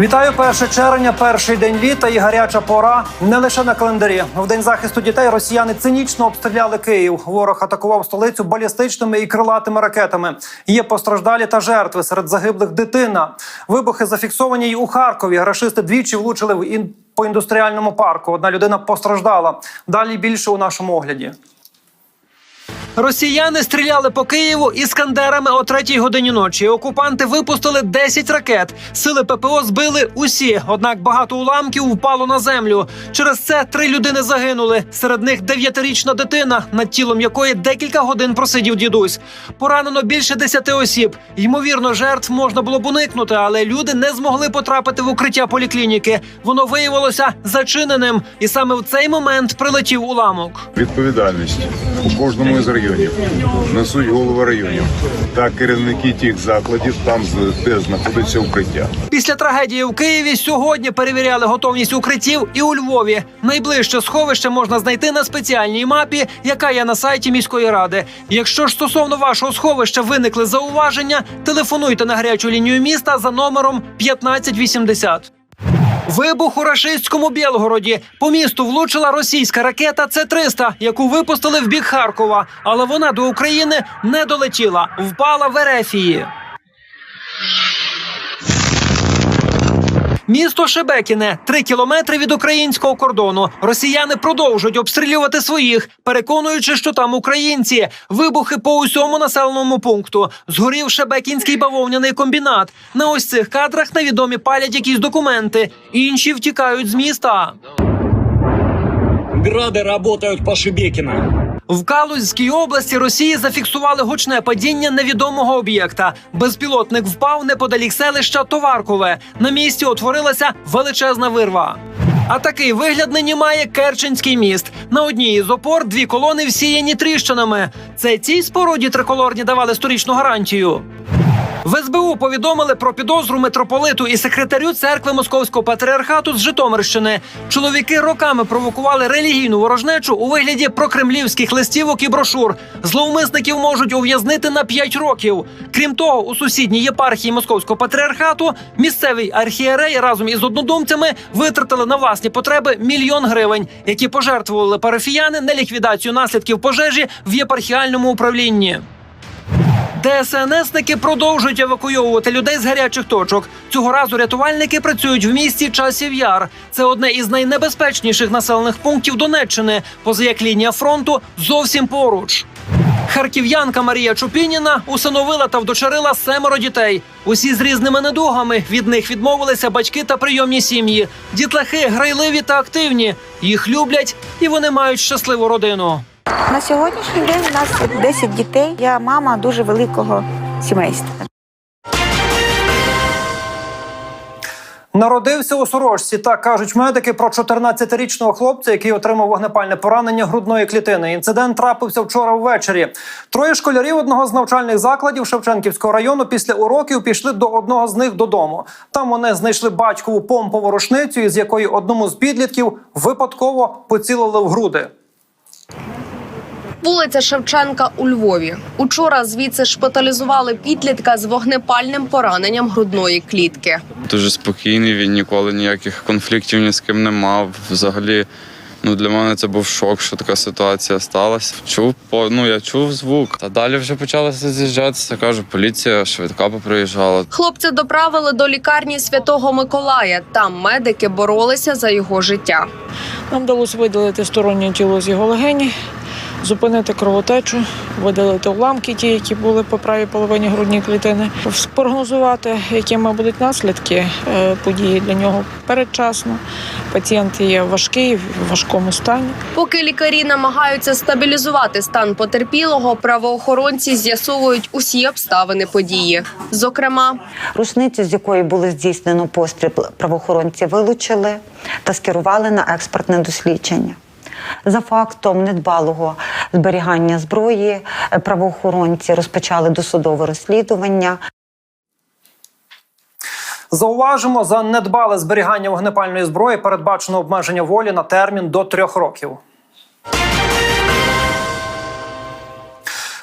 Вітаю 1 червня, перший день літа і гаряча пора не лише на календарі. В день захисту дітей росіяни цинічно обстріляли Київ. Ворог атакував столицю балістичними і крилатими ракетами. Є постраждалі та жертви серед загиблих дитина. Вибухи зафіксовані й у Харкові. Рашисти двічі влучили в ін... по індустріальному парку. Одна людина постраждала. Далі більше у нашому огляді. Росіяни стріляли по Києву іскандерами о третій годині ночі. Окупанти випустили 10 ракет. Сили ППО збили усі. Однак багато уламків впало на землю. Через це три людини загинули. Серед них дев'ятирічна дитина, над тілом якої декілька годин просидів дідусь. Поранено більше десяти осіб. Ймовірно, жертв можна було б уникнути, але люди не змогли потрапити в укриття поліклініки. Воно виявилося зачиненим, і саме в цей момент прилетів уламок. Відповідальність у кожному із районів несуть голови районів та керівники тих закладів, там де знаходиться укриття. Після трагедії в Києві сьогодні перевіряли готовність укриттів і у Львові. Найближче сховище можна знайти на спеціальній мапі, яка є на сайті міської ради. Якщо ж стосовно вашого сховища виникли зауваження, телефонуйте на гарячу лінію міста за номером 1580. Вибух у рашистському Білгороді. По місту влучила російська ракета С-300, яку випустили в бік Харкова, але вона до України не долетіла, впала в Ерефії. Місто Шебекіне три кілометри від українського кордону. Росіяни продовжують обстрілювати своїх, переконуючи, що там українці. Вибухи по усьому населеному пункту. Згорів Шебекінський бавовняний комбінат. На ось цих кадрах невідомі палять якісь документи. Інші втікають з міста. Грады работают по Шебекина. В Калузькій області Росії зафіксували гучне падіння невідомого об'єкта. Безпілотник впав неподалік селища Товаркове. На місці утворилася величезна вирва. А такий вигляд нині має Керченський міст. На одній із опор дві колони всіяні тріщинами. Це цій споруді триколорні давали сторічну гарантію. В СБУ повідомили про підозру митрополиту і секретарю церкви Московського патріархату з Житомирщини. Чоловіки роками провокували релігійну ворожнечу у вигляді прокремлівських листівок і брошур. Зловмисників можуть ув'язнити на 5 років. Крім того, у сусідній єпархії Московського патріархату місцевий архієрей разом із однодумцями витратили на власні потреби мільйон гривень, які пожертвували парафіяни на ліквідацію наслідків пожежі в єпархіальному управлінні. ДСНСники продовжують евакуйовувати людей з гарячих точок. Цього разу рятувальники працюють в місті Часів Яр. Це одне із найнебезпечніших населених пунктів Донеччини, поза як лінія фронту зовсім поруч. Харків'янка Марія Чупініна усиновила та вдочерила семеро дітей. Усі з різними недугами. Від них відмовилися батьки та прийомні сім'ї. Дітлахи грайливі та активні. Їх люблять і вони мають щасливу родину. На сьогоднішній день у нас 10 дітей. Я мама дуже великого сімейства. Народився у сорочці. Так кажуть медики про 14-річного хлопця, який отримав вогнепальне поранення грудної клітини. Інцидент трапився вчора ввечері. Троє школярів одного з навчальних закладів Шевченківського району після уроків пішли до одного з них додому. Там вони знайшли батькову помпову рушницю, із якої одному з підлітків випадково поцілили в груди. Вулиця Шевченка у Львові. Учора звідси шпиталізували підлітка з вогнепальним пораненням грудної клітки. Дуже спокійний, він ніколи ніяких конфліктів ні з ким не мав. Взагалі, ну для мене це був шок, що така ситуація сталася. Чув по ну я чув звук. Та далі вже почалося з'їжджатися. Кажу, поліція швидка поприїжджала. Хлопця доправили до лікарні Святого Миколая. Там медики боролися за його життя. Нам вдалося видалити стороннє тіло з його легені, зупинити кровотечу, видалити уламки, ті, які були по правій половині грудної клітини, спрогнозувати, якими будуть наслідки е, події для нього передчасно. Пацієнт є важкий, в важкому стані. Поки лікарі намагаються стабілізувати стан потерпілого, правоохоронці з'ясовують усі обставини події. Зокрема, Рушницю, з якої було здійснено постріл, правоохоронці вилучили та скерували на експертне дослідження. За фактом недбалого зберігання зброї е, правоохоронці розпочали досудове розслідування. Зауважимо, за недбале зберігання вогнепальної зброї передбачено обмеження волі на термін до трьох років.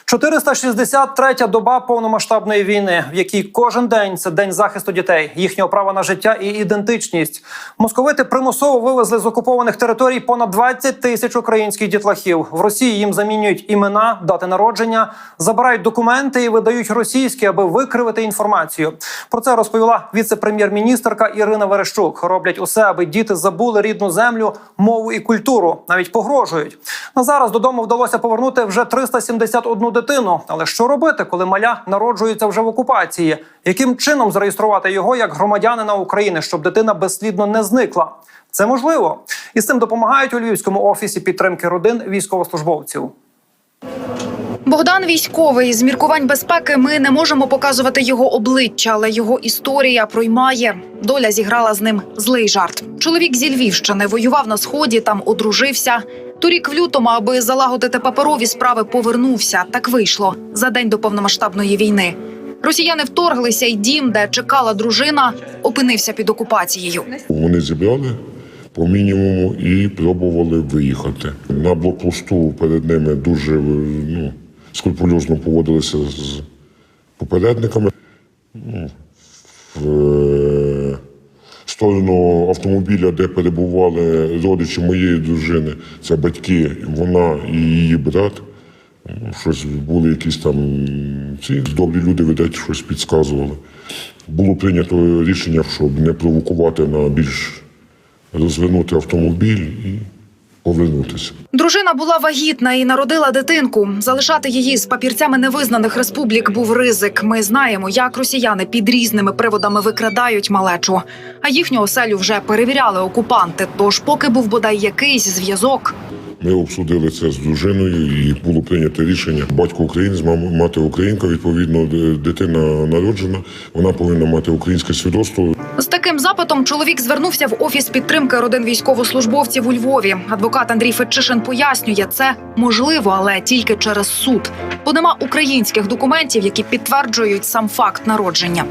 463-я доба повномасштабної війни, в якій кожен день це день захисту дітей, їхнього права на життя і ідентичність. Московити примусово вивезли з окупованих територій понад 20 тисяч українських дітлахів. В Росії їм замінюють імена, дати народження, забирають документи і видають російські, аби викривити інформацію. Про це розповіла віце-прем'єр-міністерка Ірина Верещук. Роблять усе, аби діти забули рідну землю, мову і культуру. Навіть погрожують. На зараз додому вдалося повернути вже 371 дитину. Але що робити, коли маля народжується вже в окупації? Яким чином зареєструвати його як громадянина України, щоб дитина безслідно не зникла? Це можливо, і з цим допомагають у Львівському офісі підтримки родин військовослужбовців. Богдан військовий з міркувань безпеки. Ми не можемо показувати його обличчя, але його історія проймає. Доля зіграла з ним злий жарт. Чоловік зі Львівщини воював на сході, там одружився. Торік в лютому, аби залагодити паперові справи, повернувся. Так вийшло за день до повномасштабної війни. Росіяни вторглися, і дім, де чекала дружина, опинився під окупацією. Вони зібрали по мінімуму і пробували виїхати. На блокпосту перед ними дуже ну, скрупульозно поводилися з попередниками. Ну, в е, сторону автомобіля, де перебували родичі моєї дружини, це батьки, вона і її брат. Щось були якісь там ці добрі люди, видать, щось підказували. Було прийнято рішення, щоб не провокувати на більш розвернути автомобіль і повернутися. Дружина була вагітна і народила дитинку. Залишати її з папірцями невизнаних республік був ризик. Ми знаємо, як росіяни під різними приводами викрадають малечу. А їхню оселю вже перевіряли окупанти. Тож, поки був бодай якийсь зв'язок, Ми обсудили це з дружиною, і було прийнято рішення. Батько українець, мати українка. Відповідно, дитина народжена. Вона повинна мати українське свідоцтво. з таким запитом чоловік звернувся в офіс підтримки родин військовослужбовців у Львові. Адвокат Андрій Фетчишин пояснює, це можливо, але тільки через суд, бо нема українських документів, які підтверджують сам факт народження.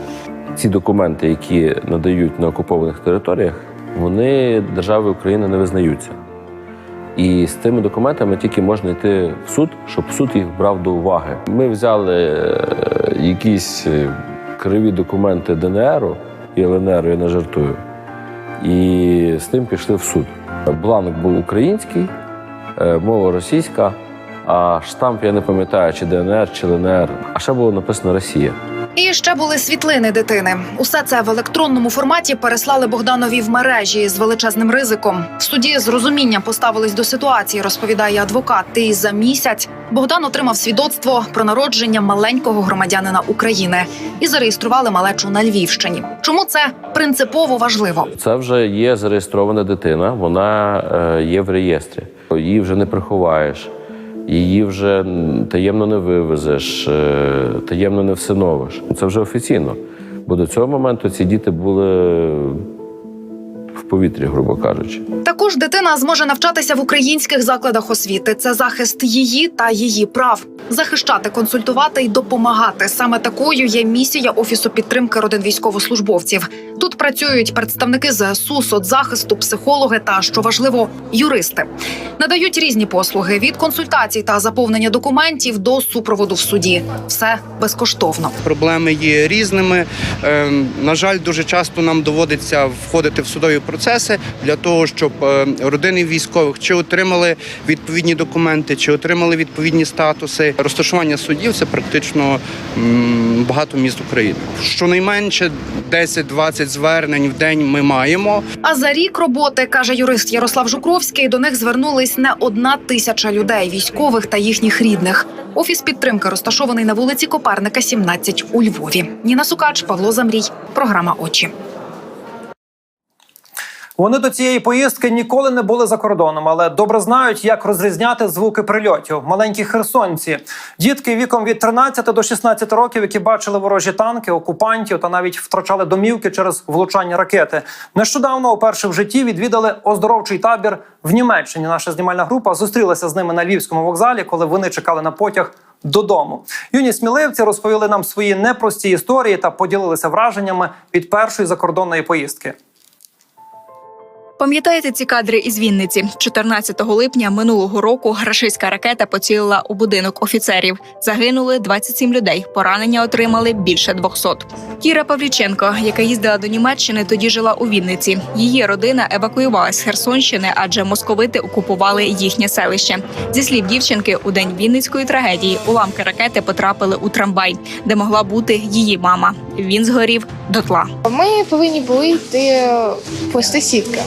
ці документи, які надають на окупованих територіях, вони держави України не визнаються. І з цими документами тільки можна йти в суд, щоб суд їх брав до уваги. Ми взяли е, якісь е, криві документи ДНРу і ЛНРу, я не жартую, і з тим пішли в суд. Бланк був український, е, мова російська, а штамп я не пам'ятаю, чи ДНР, чи ЛНР. А ще було написано Росія. І ще були світлини дитини. Усе це в електронному форматі переслали Богданові в мережі з величезним ризиком. В суді з розумінням поставились до ситуації, розповідає адвокат. І за місяць Богдан отримав свідоцтво про народження маленького громадянина України і зареєстрували малечу на Львівщині. Чому це принципово важливо? Це вже є зареєстрована дитина, вона е, є в реєстрі. Її вже не приховаєш, її вже таємно не вивезеш, е, таємно не всиновиш. Це вже офіційно. Бо до цього моменту ці діти були в повітрі, грубо кажучи. Також дитина зможе навчатися в українських закладах освіти. Це захист її та її прав. Захищати, консультувати і допомагати. Саме такою є місія офісу підтримки родин військовослужбовців. Тут працюють представники ЗСУ, соцзахисту, психологи та що важливо, юристи. Надають різні послуги від консультацій та заповнення документів до супроводу в суді. Все безкоштовно. Проблеми є різними. Ем, На жаль, дуже часто нам доводиться входити в судові процеси для того, щоб е, родини військових чи отримали відповідні документи, чи отримали відповідні статуси. Розташування судів це практично багато міст України. Щонайменше 10-20 звернень в день ми маємо. А за рік роботи каже юрист Ярослав Жукровський. До них звернулись не одна тисяча людей, військових та їхніх рідних. Офіс підтримки розташований на вулиці Коперника, 17 у Львові. Ніна Сукач, Павло Замрій. Програма Очі. Вони до цієї поїздки ніколи не були за кордоном, але добре знають, як розрізняти звуки прильотів. Маленькі херсонці, дітки віком від 13 до 16 років, які бачили ворожі танки, окупантів та навіть втрачали домівки через влучання ракети. Нещодавно, уперше в житті, відвідали оздоровчий табір в Німеччині. Наша знімальна група зустрілася з ними на львівському вокзалі, коли вони чекали на потяг. Додому юні сміливці розповіли нам свої непрості історії та поділилися враженнями від першої закордонної поїздки. Пам'ятаєте ці кадри із Вінниці? 14 липня минулого року рашистська ракета поцілила у будинок офіцерів. Загинули 27 людей. Поранення отримали більше 200. Кіра Павліченко, яка їздила до Німеччини, тоді жила у Вінниці. Її родина евакуювалась з Херсонщини, адже московити окупували їхнє селище. Зі слів дівчинки, у день Вінницької трагедії уламки ракети потрапили у трамвай, де могла бути її мама. Він згорів дотла. Ми повинні були йти плести сітки.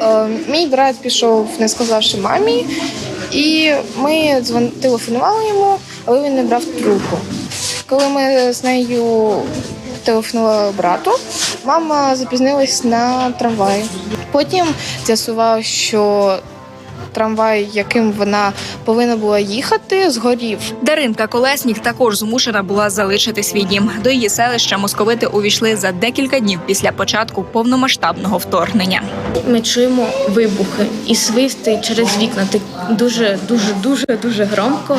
Е, Мій брат пішов, не сказавши мамі, і ми телефонували йому, але він не брав трубку. Коли ми з нею телефонували брату, мама запізнилась на трамвай. Потім з'ясував, що трамвай, яким вона повинна була їхати, згорів. Даринка Колеснік також змушена була залишити свій дім. До її селища московити увійшли за декілька днів після початку повномасштабного вторгнення. Ми чуємо вибухи і свисти через вікна. Ти дуже, дуже, дуже, дуже громко.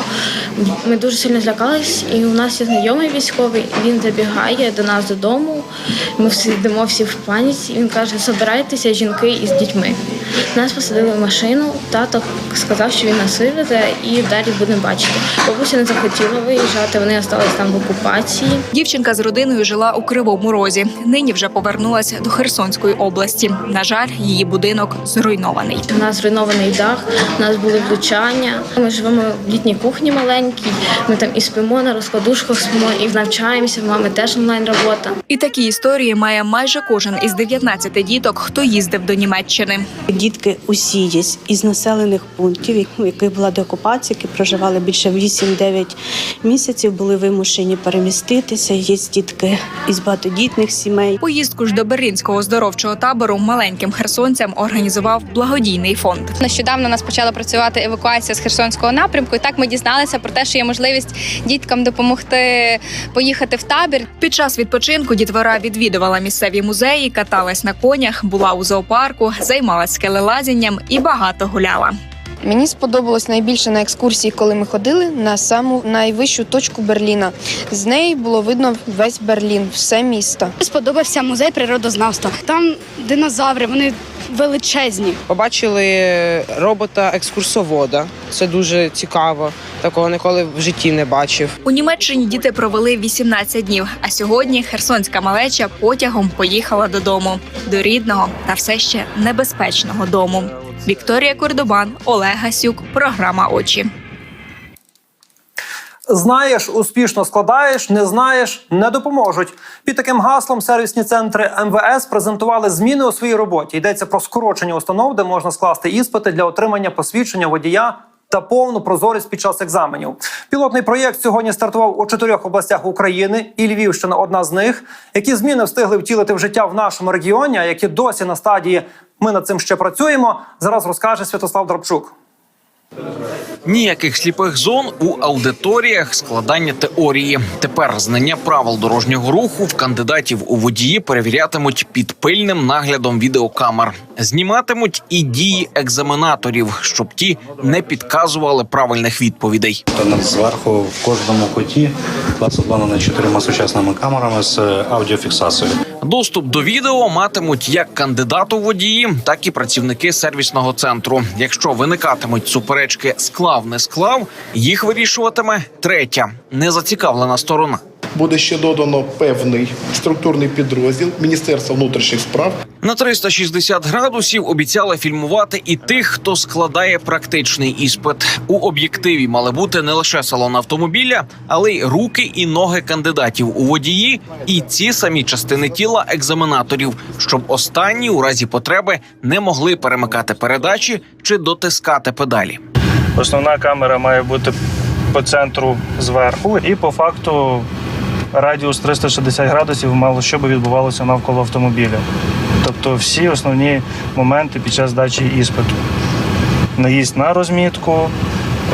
Ми дуже сильно злякались, і у нас є знайомий військовий. Він забігає до нас додому. Ми всі йдемо всі в паніці. Він каже: Собирайтеся, жінки із дітьми. Нас посадили в машину. Тато сказав, що він нас вивезе і далі будемо бачити. Бабуся не захотіла виїжджати. Вони залишились там в окупації. Дівчинка з родиною жила у Кривому Розі. Нині вже повернулася до Херсонської області. На жаль, її будинок зруйнований. У нас зруйнований дах, у нас були влучання. Ми живемо в літній кухні маленькій. Ми там і спимо на розкладушках, спимо і навчаємося. В мами теж онлайн робота. І такі історії має майже кожен із 19 діток, хто їздив до Німеччини. Дітки усі є із населених пунктів, у яких була деокупація, які проживали більше 8-9 місяців, були вимушені переміститися. Є дітки із багатодітних сімей. Поїздку ж до берлінського оздоровчого табору маленьким херсонцям організував благодійний фонд. Нещодавно у нас почала працювати евакуація з Херсонського напрямку. І так ми дізналися про те, що є можливість діткам допомогти поїхати в табір. Під час відпочинку дітвора відвідувала місцеві музеї, каталась на конях, була у зоопарку, займалась скелелазінням і багато гуляла. Мені сподобалось найбільше на екскурсії, коли ми ходили на саму найвищу точку Берліна. З неї було видно весь Берлін, все місто. Сподобався музей природознавства. Там динозаври, вони величезні. Побачили робота екскурсовода. Це дуже цікаво. Такого ніколи в житті не бачив. У Німеччині діти провели 18 днів. А сьогодні херсонська малеча потягом поїхала додому до рідного та все ще небезпечного дому. Вікторія Кордобан, Олег Гасюк, програма Очі. Знаєш, успішно складаєш, не знаєш, не допоможуть. Під таким гаслом сервісні центри МВС презентували зміни у своїй роботі. Йдеться про скорочення установ, де можна скласти іспити для отримання посвідчення водія. Та повну прозорість під час екзаменів. Пілотний проєкт сьогодні стартував у чотирьох областях України, і Львівщина одна з них. Які зміни встигли втілити в життя в нашому регіоні, які досі на стадії ми над цим ще працюємо. Зараз розкаже Святослав Дробчук. Ніяких сліпих зон у аудиторіях, складання теорії. Тепер знання правил дорожнього руху в кандидатів у водії перевірятимуть під пильним наглядом відеокамер. Зніматимуть і дії екзаменаторів, щоб ті не підказували правильних відповідей. Зверху в кожному куті клас обладнаний чотирма сучасними камерами з аудіофіксацією. Доступ до відео матимуть як кандидат у водії, так і працівники сервісного центру. Якщо виникатимуть суперечки склав не склав, їх вирішуватиме третя незацікавлена сторона. Буде ще додано певний структурний підрозділ Міністерства внутрішніх справ. На 360 градусів обіцяли фільмувати і тих, хто складає практичний іспит. У об'єктиві мали бути не лише салон автомобіля, але й руки і ноги кандидатів у водії, і ці самі частини тіла екзаменаторів, щоб останні у разі потреби не могли перемикати передачі чи дотискати педалі. Основна камера має бути по центру зверху, і по факту радіус 360 градусів мало що би відбувалося навколо автомобіля. Тобто всі основні моменти під час здачі іспиту. Наїзд на розмітку,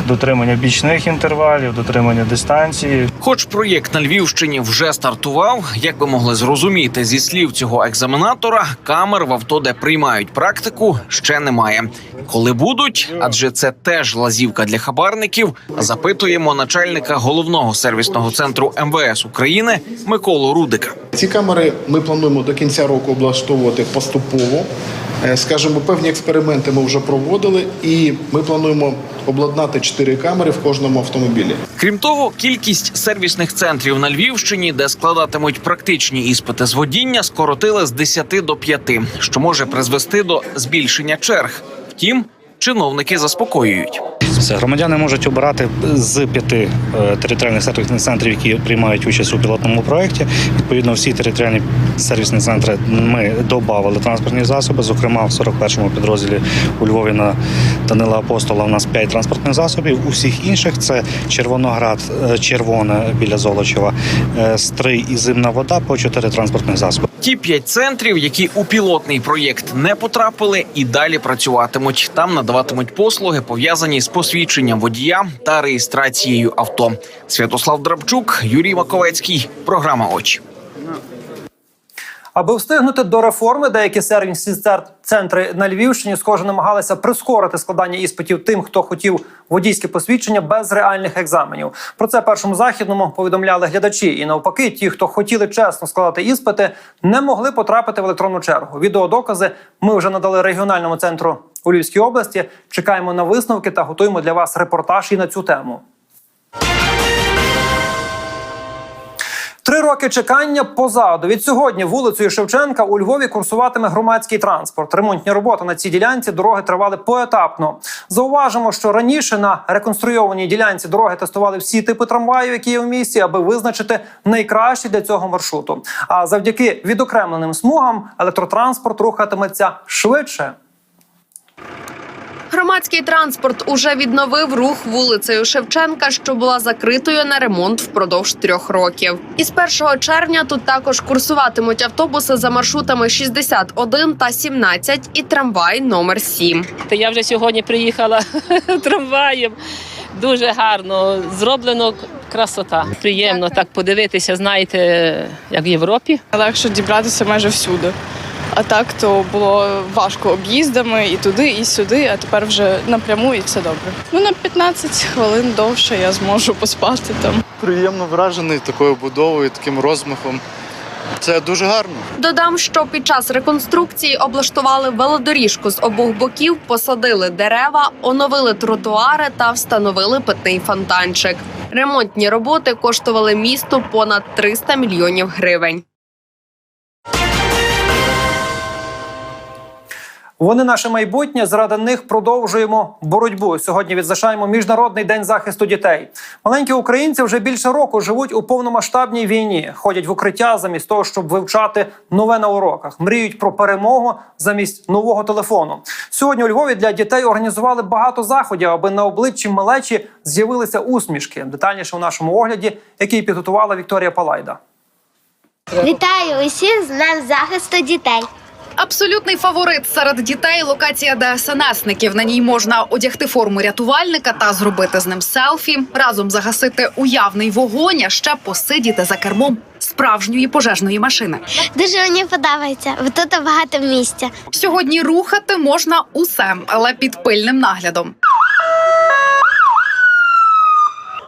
дотримання бічних інтервалів, дотримання дистанції. Хоч проєкт на Львівщині вже стартував, як ви могли зрозуміти зі слів цього екзаменатора, камер в авто, де приймають практику, ще немає. Коли будуть, адже це теж лазівка для хабарників. Запитуємо начальника головного сервісного центру МВС України Миколу Рудика. Ці камери ми плануємо до кінця року облаштовувати поступово. Е, Скажімо, певні експерименти ми вже проводили, і ми плануємо обладнати чотири камери в кожному автомобілі. Крім того, кількість сервісних центрів на Львівщині, де складатимуть практичні іспити з водіння, скоротили з 10 до 5, що може призвести до збільшення черг. Втім, чиновники заспокоюють. Все, громадяни можуть обирати з п'яти е, територіальних сервісних центрів, які приймають участь у пілотному проєкті. Відповідно, всі територіальні сервісні центри ми додали транспортні засоби. Зокрема, в 41-му підрозділі у Львові на Данила Апостола у нас 5 транспортних засобів. У всіх інших це Червоноград, е, червоне біля Золочева, е, Стрий і зимна вода по 4 транспортних засоби. Ті п'ять центрів, які у пілотний проєкт не потрапили, і далі працюватимуть. Там надаватимуть послуги, пов'язані з посвідченням водія та реєстрацією авто. Святослав Драбчук, Юрій Маковецький. Програма очі. Аби встигнути до реформи, деякі сервісні центри на Львівщині, схоже, намагалися прискорити складання іспитів тим, хто хотів водійське посвідчення без реальних екзаменів. Про це першому західному повідомляли глядачі. І навпаки, ті, хто хотіли чесно складати іспити, не могли потрапити в електронну чергу. Відеодокази ми вже надали регіональному центру у Львівській області. Чекаємо на висновки та готуємо для вас репортаж і на цю тему. Роки чекання позаду. Від сьогодні вулицею Шевченка у Львові курсуватиме громадський транспорт. Ремонтні роботи на цій ділянці дороги тривали поетапно. Зауважимо, що раніше на реконструйованій ділянці дороги тестували всі типи трамваїв, які є в місті, аби визначити найкращі для цього маршруту. А завдяки відокремленим смугам електротранспорт рухатиметься швидше. Громадський транспорт уже відновив рух вулицею Шевченка, що була закритою на ремонт впродовж трьох років. Із 1 червня тут також курсуватимуть автобуси за маршрутами 61 та 17 і трамвай номер 7. Та я вже сьогодні приїхала трамваєм. Дуже гарно зроблено. Красота. Приємно так подивитися, знаєте, як в Європі. Легше дібратися майже всюди. А так то було важко об'їздами і туди, і сюди, а тепер вже напряму і все добре. Ну на 15 хвилин довше я зможу поспати там. Приємно вражений такою будовою, таким розмахом. Це дуже гарно. Додам, що під час реконструкції облаштували велодоріжку з обох боків, посадили дерева, оновили тротуари та встановили питний фонтанчик. Ремонтні роботи коштували місту понад 300 мільйонів гривень. Вони наше майбутнє. Заради них продовжуємо боротьбу. Сьогодні відзначаємо міжнародний день захисту дітей. Маленькі українці вже більше року живуть у повномасштабній війні, ходять в укриття замість того, щоб вивчати нове на уроках. Мріють про перемогу замість нового телефону. Сьогодні у Львові для дітей організували багато заходів, аби на обличчі малечі з'явилися усмішки. Детальніше у нашому огляді, який підготувала Вікторія Палайда. Вітаю усіх з Днем захисту дітей. Абсолютний фаворит серед дітей локація ДСНСників. На ній можна одягти форму рятувальника та зробити з ним селфі, разом загасити уявний вогонь, а ще посидіти за кермом справжньої пожежної машини. Дуже мені подобається, бо тут багато місця. Сьогодні рухати можна усе, але під пильним наглядом.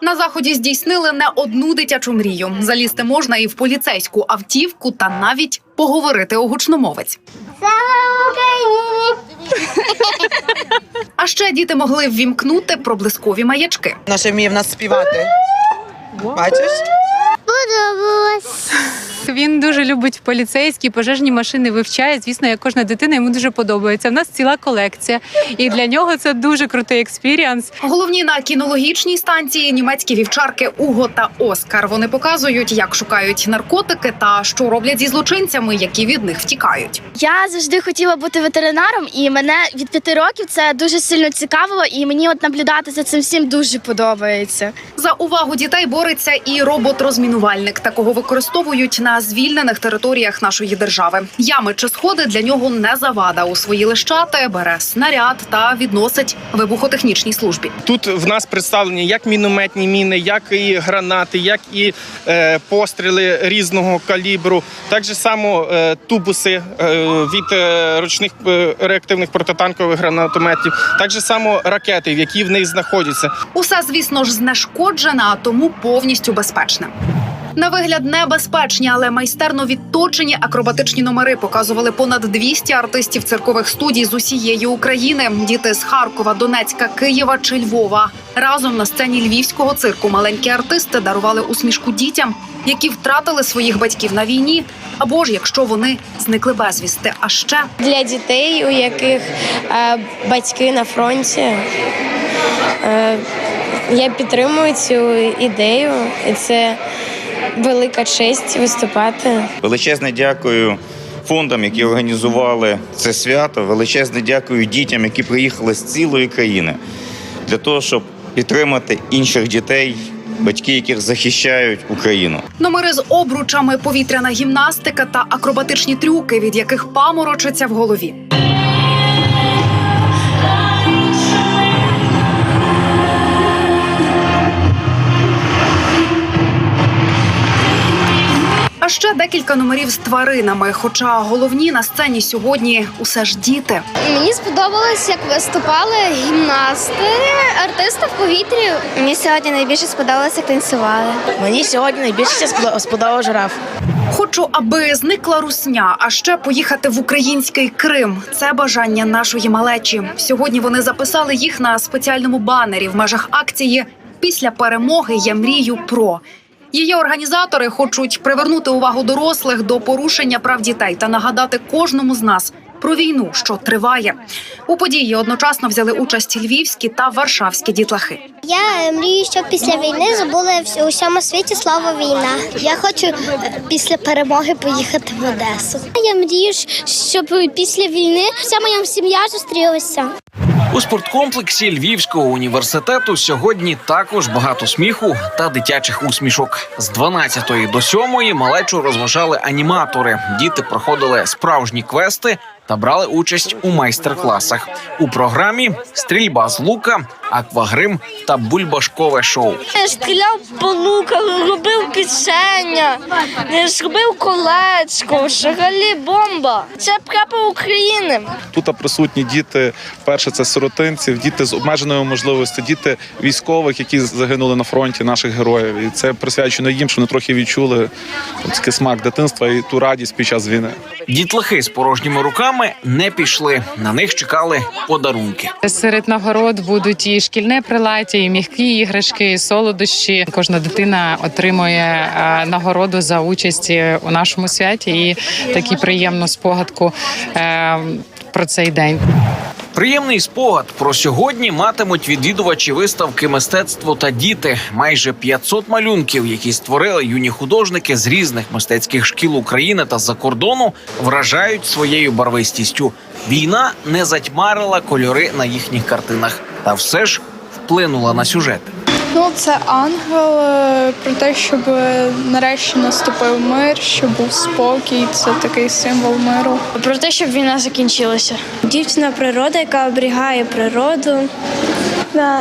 На заході здійснили не одну дитячу мрію. Залізти можна і в поліцейську автівку, та навіть поговорити у гучномовець. Слава Україні! А ще діти могли ввімкнути проблискові маячки. Наша вміє в нас співати. Бачиш? Подобалось. Він дуже любить поліцейські пожежні машини. Вивчає. Звісно, як кожна дитина йому дуже подобається. У нас ціла колекція, і для нього це дуже крутий експіріанс. Головні на кінологічній станції німецькі вівчарки Уго та Оскар. Вони показують, як шукають наркотики та що роблять зі злочинцями, які від них втікають. Я завжди хотіла бути ветеринаром, і мене від п'яти років це дуже сильно цікавило, і мені от наблюдати за цим всім дуже подобається. За увагу дітей бореться і робот-розмінувальник. Такого використовують на звільнених територіях нашої держави. Ями чи сходи для нього не завада. У свої лищати бере снаряд та відносить вибухотехнічній службі. Тут в нас представлені як мінометні міни, як і гранати, як і е, постріли різного калібру. Так же само е, тубуси е, від е, ручних е, реактивних протитанкових гранатометів, так же само ракети, які в них знаходяться. Усе, звісно ж, знешкоджене, а тому повністю безпечне. На вигляд небезпечні, але майстерно відточені акробатичні номери показували понад 200 артистів циркових студій з усієї України. Діти з Харкова, Донецька, Києва чи Львова. Разом на сцені львівського цирку маленькі артисти дарували усмішку дітям, які втратили своїх батьків на війні, або ж якщо вони зникли безвісти. А ще Для дітей, у яких е, батьки на фронті, е, я підтримую цю ідею, і це велика честь виступати. Величезне дякую фондам, які організували це свято. Величезне дякую дітям, які приїхали з цілої країни для того, щоб підтримати інших дітей, батьки, яких захищають Україну. номери з обручами, повітряна гімнастика та акробатичні трюки, від яких паморочиться в голові. Ще декілька номерів з тваринами. Хоча головні на сцені сьогодні усе ж діти. Мені сподобалось, як виступали гімнасти, артисти в повітрі. Мені сьогодні найбільше сподобалося, як танцювали. Мені сьогодні найбільше сподобав жираф. Хочу, аби зникла русня, а ще поїхати в український Крим. Це бажання нашої малечі. Сьогодні вони записали їх на спеціальному банері в межах акції. Після перемоги я мрію про. Її організатори хочуть привернути увагу дорослих до порушення прав дітей та нагадати кожному з нас про війну, що триває. У події одночасно взяли участь львівські та варшавські дітлахи. Я мрію, щоб після війни забули у всьому світі слово війна. Я хочу після перемоги поїхати в Одесу. Я мрію, щоб після війни вся моя сім'я зустрілася. У спорткомплексі Львівського університету сьогодні також багато сміху та дитячих усмішок. З 12 до 7 малечу розважали аніматори. Діти проходили справжні квести та брали участь у майстер-класах. У програмі стрільба з лука, аквагрим та бульбашкове шоу. Я стріляв по луках, робив пісення, зробив колечко, взагалі бомба. Це прапор України. Тут присутні діти. Перше це сиротинців, діти з обмеженою можливістю, діти військових, які загинули на фронті наших героїв. І це присвячено їм, що вони трохи відчули такий смак дитинства і ту радість під час війни. Дітлахи з порожніми руками не пішли. На них чекали подарунки. Серед нагород будуть і шкільне прилаття, і м'які іграшки, і солодощі. Кожна дитина отримує е, нагороду за участь у нашому святі і таку приємну спогадку е, про цей день. Приємний спогад про сьогодні матимуть відвідувачі виставки мистецтво та діти. Майже 500 малюнків, які створили юні художники з різних мистецьких шкіл України та за кордону, вражають своєю барвистістю. Війна не затьмарила кольори на їхніх картинах, та все ж вплинула на сюжет. Ну, це ангел е, про те, щоб нарешті наступив мир, щоб був спокій. Це такий символ миру. Про те, щоб війна закінчилася. Дівчина природа, яка оберігає природу,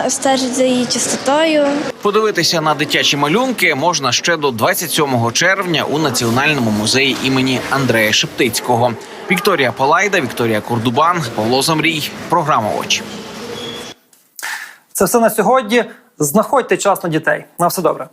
стежить за її чистотою. Подивитися на дитячі малюнки можна ще до 27 червня у Національному музеї імені Андрея Шептицького. Вікторія Палайда, Вікторія Курдубан, Павло Замрій. Програма очі. Це все на сьогодні. Знаходьте час на дітей. На все добре.